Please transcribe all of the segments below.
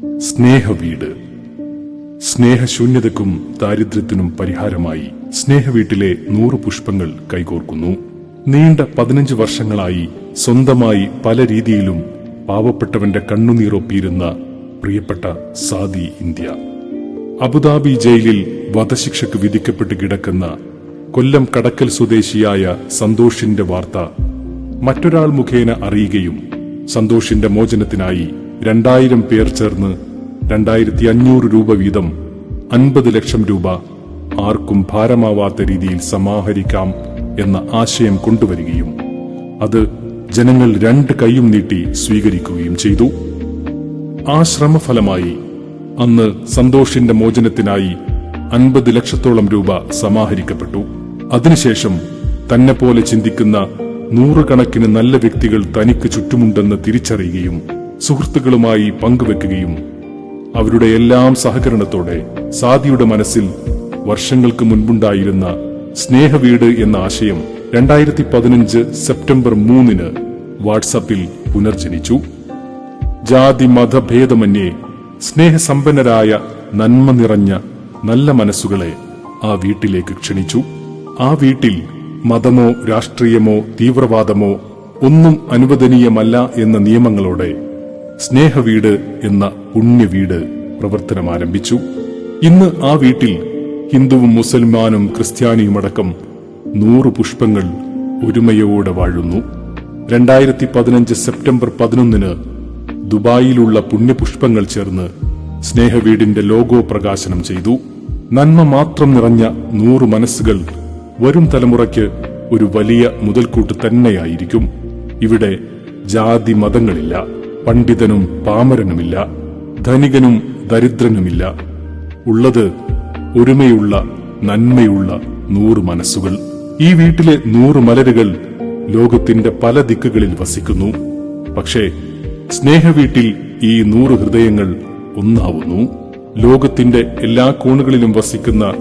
സ്നേഹവീട്. സ്നേഹശൂന്യതക്കും ദാരിദ്ര്യത്തിനും പരിഹാരമായി സ്നേഹവീട്ടിലെ നൂറ് പുഷ്പങ്ങൾ കൈകോർക്കുന്നു. നീണ്ട പതിനഞ്ച് വർഷങ്ങളായി സ്വന്തമായി പല രീതിയിലും പാവപ്പെട്ടവന്റെ കണ്ണുനീറൊപ്പിയിരുന്ന പ്രിയപ്പെട്ട സാദി ഇന്ത്യ. അബുദാബി ജയിലിൽ വധശിക്ഷയ്ക്ക് വിധിക്കപ്പെട്ട് കിടക്കുന്ന കൊല്ലം കടക്കൽ സ്വദേശിയായ സന്തോഷിന്റെ വാർത്ത മറ്റൊരാൾ മുഖേന അറിയുകയും സന്തോഷിന്റെ മോചനത്തിനായി രണ്ടായിരം പേർ ചേർന്ന് രണ്ടായിരത്തി അഞ്ഞൂറ് രൂപ വീതം അൻപത് ലക്ഷം രൂപ ആർക്കും ഭാരമാവാത്ത രീതിയിൽ സമാഹരിക്കാം എന്ന ആശയം കൊണ്ടുവരികയും അത് ജനങ്ങൾ രണ്ട് കൈയും നീട്ടി സ്വീകരിക്കുകയും ചെയ്തു. ആ ശ്രമഫലമായി അന്ന് സന്തോഷിന്റെ മോചനത്തിനായി അൻപത് ലക്ഷത്തോളം രൂപ സമാഹരിക്കപ്പെട്ടു. അതിനുശേഷം തന്നെ പോലെ ചിന്തിക്കുന്ന നൂറുകണക്കിന് നല്ല വ്യക്തികൾ തനിക്ക് ചുറ്റുമുണ്ടെന്ന് തിരിച്ചറിയുകയും സുഹൃത്തുക്കളുമായി പങ്കുവെക്കുകയും അവരുടെ എല്ലാം സഹകരണത്തോടെ സാദിയുടെ മനസ്സിൽ വർഷങ്ങൾക്ക് മുൻപുണ്ടായിരുന്ന സ്നേഹവീട് എന്ന ആശയം രണ്ടായിരത്തി പതിനഞ്ച് സെപ്റ്റംബർ മൂന്നിന് വാട്സാപ്പിൽ പുനർജനിച്ചു. ജാതി മതഭേദമന്യേ സ്നേഹസമ്പന്നരായ നന്മ നിറഞ്ഞ നല്ല മനസ്സുകളെ ആ വീട്ടിലേക്ക് ക്ഷണിച്ചു. ആ വീട്ടിൽ മതമോ രാഷ്ട്രീയമോ തീവ്രവാദമോ ഒന്നും അനുവദനീയമല്ല എന്ന നിയമങ്ങളോടെ സ്നേഹവീട് എന്ന പുണ്യവീട് പ്രവർത്തനം ആരംഭിച്ചു. ഇന്ന് ആ വീട്ടിൽ ഹിന്ദുവും മുസൽമാനും ക്രിസ്ത്യാനിയുമടക്കം നൂറ് പുഷ്പങ്ങൾ ഒരുമയോടെ വാഴുന്നു. രണ്ടായിരത്തി പതിനഞ്ച് സെപ്റ്റംബർ പതിനൊന്നിന് ദുബായിലുള്ള പുണ്യപുഷ്പങ്ങൾ ചേർന്ന് സ്നേഹവീടിന്റെ ലോഗോ പ്രകാശനം ചെയ്തു. നന്മ മാത്രം നിറഞ്ഞ നൂറ് മനസ്സുകൾ വരും തലമുറയ്ക്ക് ഒരു വലിയ മുതൽക്കൂട്ട് തന്നെയായിരിക്കും. ഇവിടെ ജാതി മതങ്ങളില്ല. പണ്ഡിതനും പാമരനുമില്ല ധനികനും ദരിദ്രനുമില്ല. ഉള്ളത് ഒരുമയുള്ള നന്മയുള്ള നൂറ് മനസ്സുകൾ. ഈ വീട്ടിലെ നൂറ് മലരുകൾ ലോകത്തിന്റെ പല ദിക്കുകളിൽ വസിക്കുന്നു. പക്ഷേ സ്നേഹവീട്ടിൽ ഈ നൂറ് ഹൃദയങ്ങൾ ഒന്നാവുന്നു. ലോകത്തിന്റെ എല്ലാ കോണുകളിലും വസിക്കുന്ന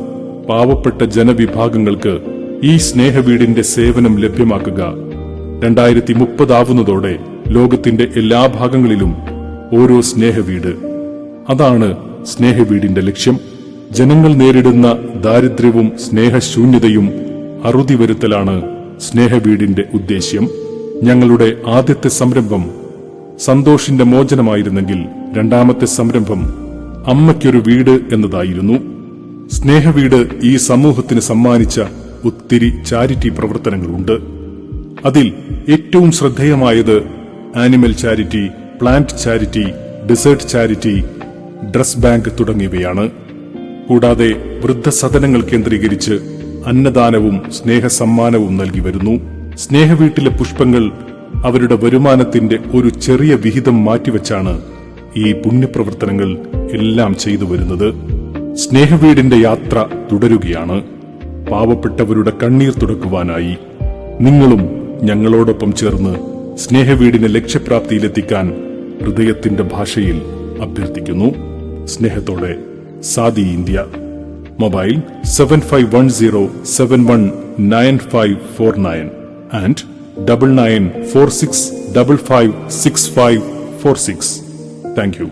പാവപ്പെട്ട ജനവിഭാഗങ്ങൾക്ക് ഈ സ്നേഹവീടിന്റെ സേവനം ലഭ്യമാക്കുക രണ്ടായിരത്തി മുപ്പതാവുന്നതോടെ ലോകത്തിന്റെ എല്ലാ ഭാഗങ്ങളിലും ഓരോ സ്നേഹവീട്. അതാണ് സ്നേഹവീടിന്റെ ലക്ഷ്യം. ജനങ്ങൾ നേരിടുന്ന ദാരിദ്ര്യവും സ്നേഹശൂന്യതയും അറുതി വരുത്തലാണ് സ്നേഹവീടിന്റെ ഉദ്ദേശ്യം. ഞങ്ങളുടെ ആദ്യത്തെ സംരംഭം സന്തോഷിന്റെ മോചനമായിരുന്നെങ്കിൽ രണ്ടാമത്തെ സംരംഭം അമ്മയ്ക്കൊരു വീട് എന്നതായിരുന്നു. സ്നേഹവീട് ഈ സമൂഹത്തിന് സമ്മാനിച്ച ഒത്തിരി ചാരിറ്റി പ്രവർത്തനങ്ങളുണ്ട്. അതിൽ ഏറ്റവും ശ്രദ്ധേയമായത് animal charity plant charity dessert charity dress bank തുടങ്ങിയവയാണ്. കൂടാതെ വൃദ്ധസദനങ്ങൾ കേന്ദ്രീകരിച്ച് അന്നദാനവും സ്നേഹസമ്മാനവും നൽകി വരുന്നു. സ്നേഹവീട്ടിലെ പുഷ്പങ്ങൾ അവരുടെ വരുമാനത്തിന്റെ ഒരു ചെറിയ വിഹിതം മാറ്റിവെച്ചാണ് ഈ പുണ്യപ്രവർത്തനങ്ങൾ എല്ലാം ചെയ്തു വരുന്നത്. സ്നേഹവീടിന്റെ യാത്ര തുടരുകയാണ്. പാവപ്പെട്ടവരുടെ കണ്ണീർ തുടക്കുവാനായി നിങ്ങളും ഞങ്ങളോടൊപ്പം ചേർന്ന് സ്നേഹവീടിനെ ലക്ഷ്യപ്രാപ്തിയിലെത്തിക്കാൻ ഹൃദയത്തിന്റെ ഭാഷയിൽ അഭ്യർത്ഥിക്കുന്നു. സ്നേഹത്തോടെ Saadi India. Mobile seven five one zero seven one nine five four nine and double nine four six double five six five four six thank you